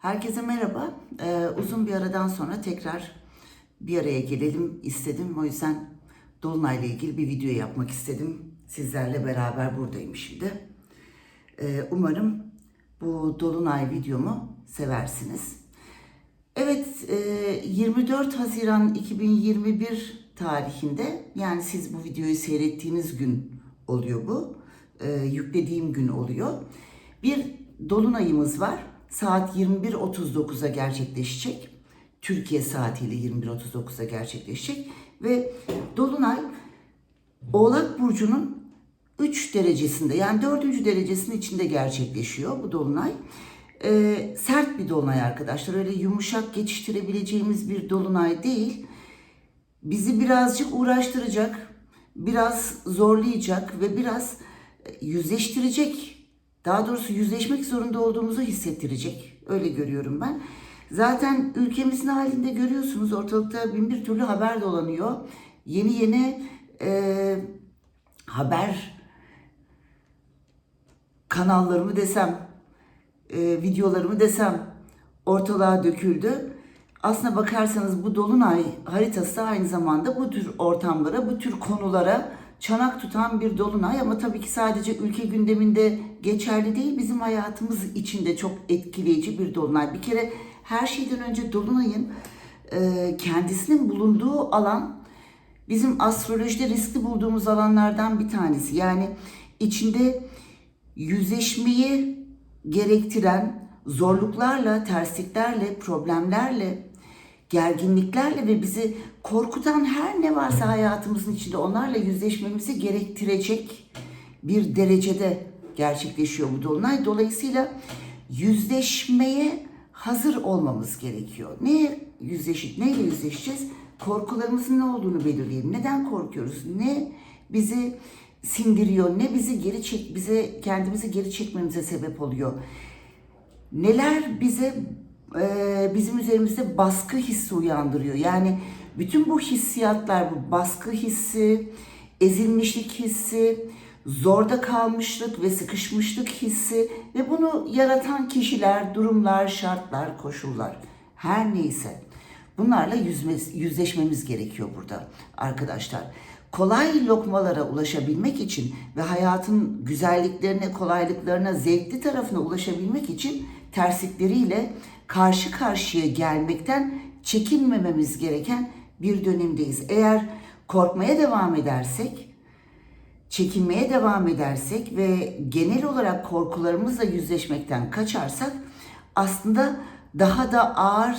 Herkese merhaba. Ee, uzun bir aradan sonra tekrar bir araya gelelim istedim. O yüzden Dolunay'la ilgili bir video yapmak istedim. Sizlerle beraber buradayım şimdi. Ee, umarım bu Dolunay videomu seversiniz. Evet, e, 24 Haziran 2021 tarihinde yani siz bu videoyu seyrettiğiniz gün oluyor bu. E, yüklediğim gün oluyor. Bir dolunayımız var. Saat 21.39'a gerçekleşecek. Türkiye saatiyle 21.39'a gerçekleşecek ve dolunay Oğlak burcunun 3 derecesinde yani 4. derecesinin içinde gerçekleşiyor bu dolunay. Ee, sert bir dolunay arkadaşlar. Öyle yumuşak geçiştirebileceğimiz bir dolunay değil. Bizi birazcık uğraştıracak, biraz zorlayacak ve biraz yüzleştirecek. Daha doğrusu yüzleşmek zorunda olduğumuzu hissettirecek. Öyle görüyorum ben. Zaten ülkemizin halinde görüyorsunuz ortalıkta bin bir türlü haber dolanıyor. Yeni yeni e, haber kanallarımı desem, e, videolarımı desem ortalığa döküldü. Aslına bakarsanız bu dolunay haritası aynı zamanda bu tür ortamlara, bu tür konulara çanak tutan bir dolunay ama tabii ki sadece ülke gündeminde geçerli değil, bizim hayatımız içinde çok etkileyici bir dolunay. Bir kere her şeyden önce dolunayın e, kendisinin bulunduğu alan bizim astrolojide riskli bulduğumuz alanlardan bir tanesi. Yani içinde yüzleşmeyi gerektiren zorluklarla, tersliklerle, problemlerle, gerginliklerle ve bizi korkutan her ne varsa hayatımızın içinde onlarla yüzleşmemizi gerektirecek bir derecede gerçekleşiyor bu dolunay. Dolayısıyla yüzleşmeye hazır olmamız gerekiyor. Neye yüzleşip neyle yüzleşeceğiz? Korkularımızın ne olduğunu belirleyelim. Neden korkuyoruz? Ne bizi sindiriyor? Ne bizi geri çek bize kendimizi geri çekmemize sebep oluyor? Neler bize e, bizim üzerimizde baskı hissi uyandırıyor? Yani bütün bu hissiyatlar, bu baskı hissi, ezilmişlik hissi, zorda kalmışlık ve sıkışmışlık hissi ve bunu yaratan kişiler, durumlar, şartlar, koşullar her neyse bunlarla yüzme, yüzleşmemiz gerekiyor burada arkadaşlar. Kolay lokmalara ulaşabilmek için ve hayatın güzelliklerine, kolaylıklarına, zevkli tarafına ulaşabilmek için terslikleriyle karşı karşıya gelmekten çekinmememiz gereken bir dönemdeyiz. Eğer korkmaya devam edersek, çekinmeye devam edersek ve genel olarak korkularımızla yüzleşmekten kaçarsak aslında daha da ağır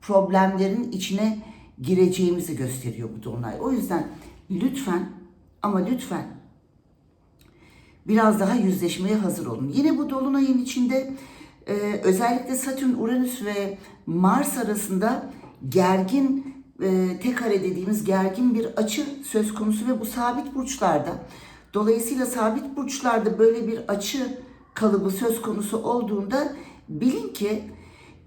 problemlerin içine gireceğimizi gösteriyor bu dolunay. O yüzden lütfen ama lütfen biraz daha yüzleşmeye hazır olun. Yine bu dolunayın içinde e, özellikle Satürn, Uranüs ve Mars arasında gergin e, tek kare dediğimiz gergin bir açı söz konusu ve bu sabit burçlarda. Dolayısıyla sabit burçlarda böyle bir açı kalıbı söz konusu olduğunda bilin ki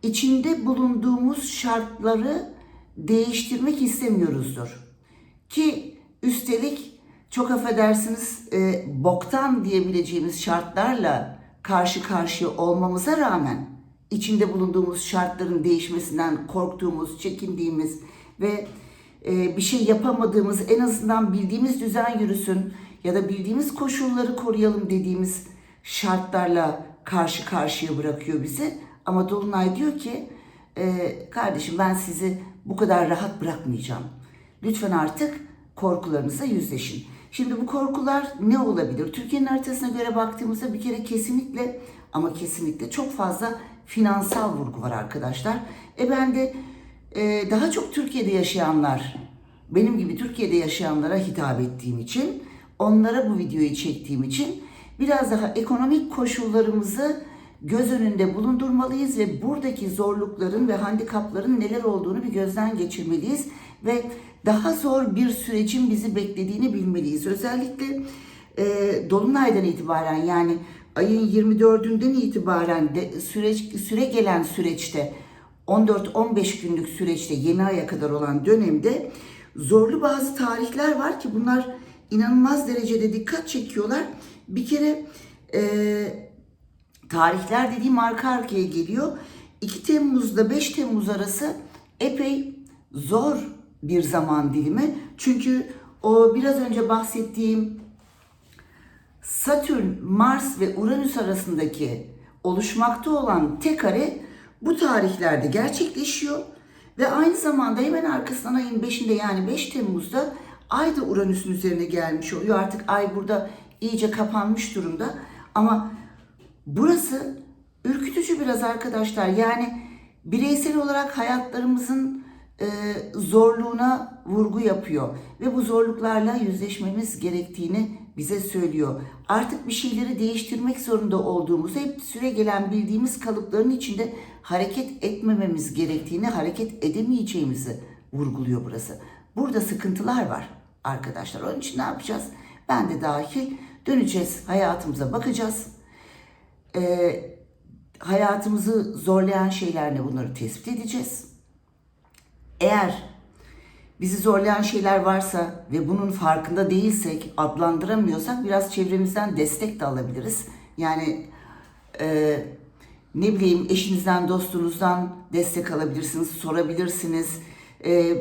içinde bulunduğumuz şartları değiştirmek istemiyoruzdur. Ki üstelik çok affedersiniz e, boktan diyebileceğimiz şartlarla karşı karşıya olmamıza rağmen içinde bulunduğumuz şartların değişmesinden korktuğumuz, çekindiğimiz ve e, bir şey yapamadığımız en azından bildiğimiz düzen yürüsün ya da bildiğimiz koşulları koruyalım dediğimiz şartlarla karşı karşıya bırakıyor bizi. Ama Dolunay diyor ki e, kardeşim ben sizi bu kadar rahat bırakmayacağım. Lütfen artık korkularınızla yüzleşin. Şimdi bu korkular ne olabilir? Türkiye'nin haritasına göre baktığımızda bir kere kesinlikle ama kesinlikle çok fazla finansal vurgu var arkadaşlar. E ben de e, daha çok Türkiye'de yaşayanlar, benim gibi Türkiye'de yaşayanlara hitap ettiğim için, onlara bu videoyu çektiğim için biraz daha ekonomik koşullarımızı göz önünde bulundurmalıyız ve buradaki zorlukların ve handikapların neler olduğunu bir gözden geçirmeliyiz ve daha zor bir sürecin bizi beklediğini bilmeliyiz. Özellikle e, Dolunay'dan itibaren yani ayın 24'ünden itibaren de süreç süre gelen süreçte 14-15 günlük süreçte yeni aya kadar olan dönemde zorlu bazı tarihler var ki bunlar inanılmaz derecede dikkat çekiyorlar. Bir kere e, tarihler dediğim arka arkaya geliyor. 2 Temmuz'da 5 Temmuz arası epey zor bir zaman dilimi. Çünkü o biraz önce bahsettiğim Satürn, Mars ve Uranüs arasındaki oluşmakta olan tek kare bu tarihlerde gerçekleşiyor. Ve aynı zamanda hemen arkasından ayın 5'inde yani 5 Temmuz'da Ay da Uranüs'ün üzerine gelmiş oluyor. Artık Ay burada iyice kapanmış durumda. Ama burası ürkütücü biraz arkadaşlar. Yani bireysel olarak hayatlarımızın e, zorluğuna vurgu yapıyor. Ve bu zorluklarla yüzleşmemiz gerektiğini bize söylüyor. Artık bir şeyleri değiştirmek zorunda olduğumuzu hep süre gelen bildiğimiz kalıpların içinde hareket etmememiz gerektiğini, hareket edemeyeceğimizi vurguluyor burası. Burada sıkıntılar var arkadaşlar. Onun için ne yapacağız? Ben de dahil döneceğiz, hayatımıza bakacağız. Ee, hayatımızı zorlayan şeyler ne bunları tespit edeceğiz. Eğer bizi zorlayan şeyler varsa ve bunun farkında değilsek, adlandıramıyorsak biraz çevremizden destek de alabiliriz. Yani e, ne bileyim eşinizden, dostunuzdan destek alabilirsiniz, sorabilirsiniz. E,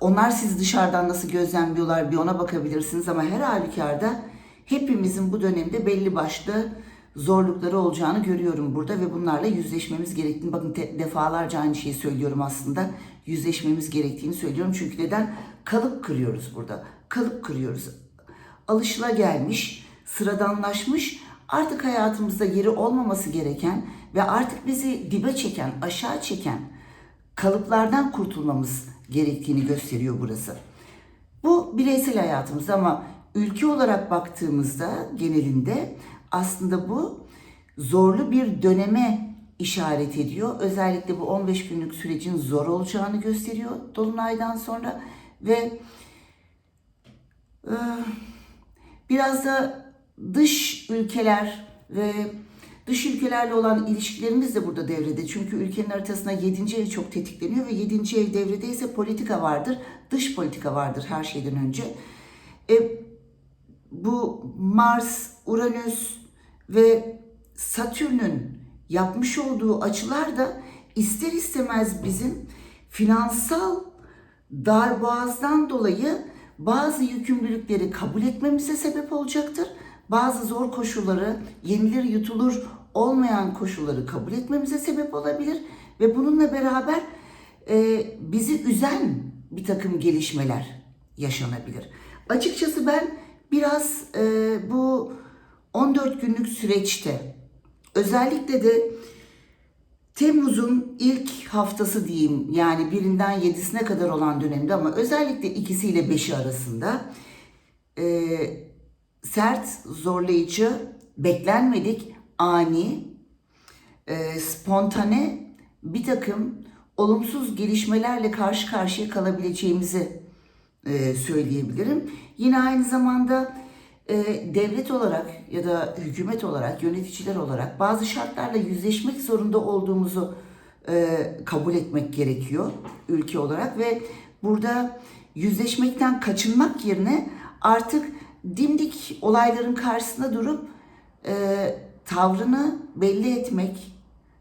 onlar sizi dışarıdan nasıl gözlemliyorlar bir ona bakabilirsiniz ama her halükarda hepimizin bu dönemde belli başlı zorlukları olacağını görüyorum burada ve bunlarla yüzleşmemiz gerektiğini bakın defalarca aynı şeyi söylüyorum aslında yüzleşmemiz gerektiğini söylüyorum. Çünkü neden? Kalıp kırıyoruz burada kalıp kırıyoruz. Alışıla gelmiş sıradanlaşmış artık hayatımızda yeri olmaması gereken ve artık bizi dibe çeken aşağı çeken kalıplardan kurtulmamız gerektiğini gösteriyor burası. Bu bireysel hayatımız ama ülke olarak baktığımızda genelinde aslında bu zorlu bir döneme işaret ediyor. Özellikle bu 15 günlük sürecin zor olacağını gösteriyor Dolunay'dan sonra ve e, biraz da dış ülkeler ve dış ülkelerle olan ilişkilerimiz de burada devrede. Çünkü ülkenin haritasına 7. ev çok tetikleniyor ve 7. ev devrede ise politika vardır. Dış politika vardır her şeyden önce. E, bu Mars, Uranüs ve Satürn'ün yapmış olduğu açılar da ister istemez bizim finansal darboğazdan dolayı bazı yükümlülükleri kabul etmemize sebep olacaktır. Bazı zor koşulları, yenilir yutulur olmayan koşulları kabul etmemize sebep olabilir ve bununla beraber e, bizi üzen bir takım gelişmeler yaşanabilir. Açıkçası ben biraz e, bu 14 günlük süreçte özellikle de Temmuz'un ilk haftası diyeyim yani birinden yedisine kadar olan dönemde ama özellikle ikisiyle beşi arasında e, sert, zorlayıcı, beklenmedik, ani, e, spontane bir takım olumsuz gelişmelerle karşı karşıya kalabileceğimizi e, söyleyebilirim. Yine aynı zamanda e, devlet olarak ya da hükümet olarak, yöneticiler olarak bazı şartlarla yüzleşmek zorunda olduğumuzu e, kabul etmek gerekiyor ülke olarak ve burada yüzleşmekten kaçınmak yerine artık dimdik olayların karşısında durup tavrını belli etmek,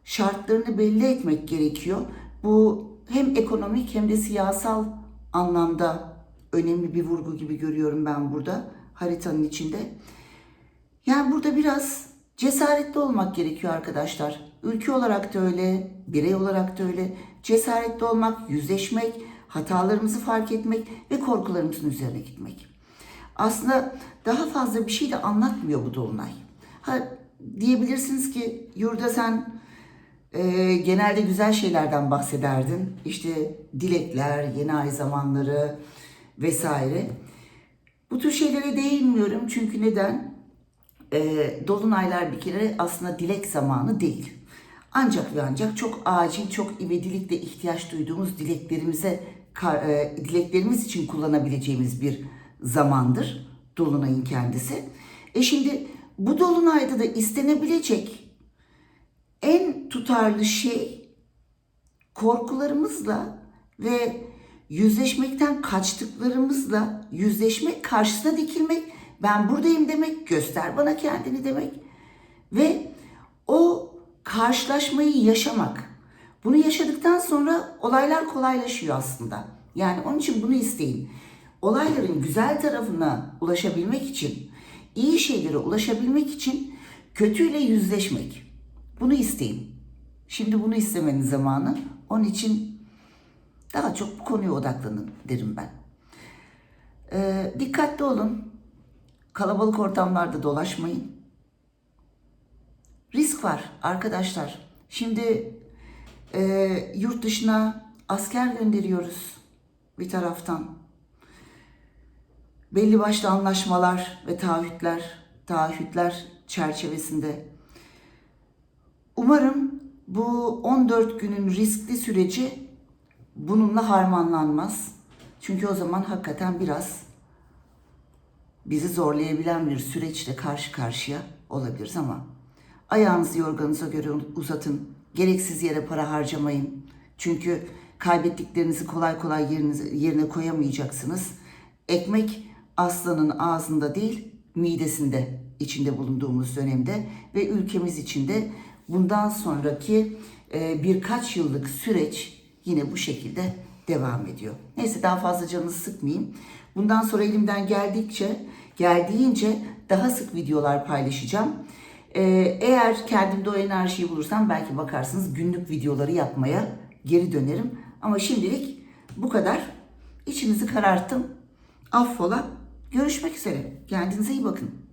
şartlarını belli etmek gerekiyor. Bu hem ekonomik hem de siyasal anlamda önemli bir vurgu gibi görüyorum ben burada haritanın içinde. Yani burada biraz cesaretli olmak gerekiyor arkadaşlar. Ülke olarak da öyle, birey olarak da öyle. Cesaretli olmak, yüzleşmek, hatalarımızı fark etmek ve korkularımızın üzerine gitmek. Aslında daha fazla bir şey de anlatmıyor bu dolunay. Ha, diyebilirsiniz ki yurda sen e, genelde güzel şeylerden bahsederdin. İşte dilekler, yeni ay zamanları vesaire. Bu tür şeylere değinmiyorum çünkü neden? E, dolunaylar bir kere aslında dilek zamanı değil. Ancak ve ancak çok acil, çok ivedilikle ihtiyaç duyduğumuz dileklerimize, e, dileklerimiz için kullanabileceğimiz bir zamandır dolunayın kendisi. E şimdi bu dolunayda da istenebilecek en tutarlı şey korkularımızla ve yüzleşmekten kaçtıklarımızla yüzleşmek, karşısına dikilmek, ben buradayım demek, göster bana kendini demek ve o karşılaşmayı yaşamak. Bunu yaşadıktan sonra olaylar kolaylaşıyor aslında. Yani onun için bunu isteyin. Olayların güzel tarafına ulaşabilmek için, iyi şeylere ulaşabilmek için kötüyle yüzleşmek. Bunu isteyin. Şimdi bunu istemenin zamanı. Onun için daha çok bu konuya odaklanın derim ben. Ee, dikkatli olun. Kalabalık ortamlarda dolaşmayın. Risk var arkadaşlar. Şimdi e, yurt dışına asker gönderiyoruz bir taraftan. Belli başlı anlaşmalar ve taahhütler, taahhütler çerçevesinde. Umarım bu 14 günün riskli süreci bununla harmanlanmaz. Çünkü o zaman hakikaten biraz bizi zorlayabilen bir süreçle karşı karşıya olabiliriz ama ayağınızı yorganınıza göre uzatın. Gereksiz yere para harcamayın. Çünkü kaybettiklerinizi kolay kolay yerine koyamayacaksınız. Ekmek aslanın ağzında değil, midesinde içinde bulunduğumuz dönemde ve ülkemiz içinde bundan sonraki birkaç yıllık süreç yine bu şekilde devam ediyor. Neyse daha fazla canınızı sıkmayayım. Bundan sonra elimden geldikçe, geldiğince daha sık videolar paylaşacağım. Ee, eğer kendimde o enerjiyi bulursam belki bakarsınız günlük videoları yapmaya geri dönerim. Ama şimdilik bu kadar. İçinizi kararttım. Affola. Görüşmek üzere. Kendinize iyi bakın.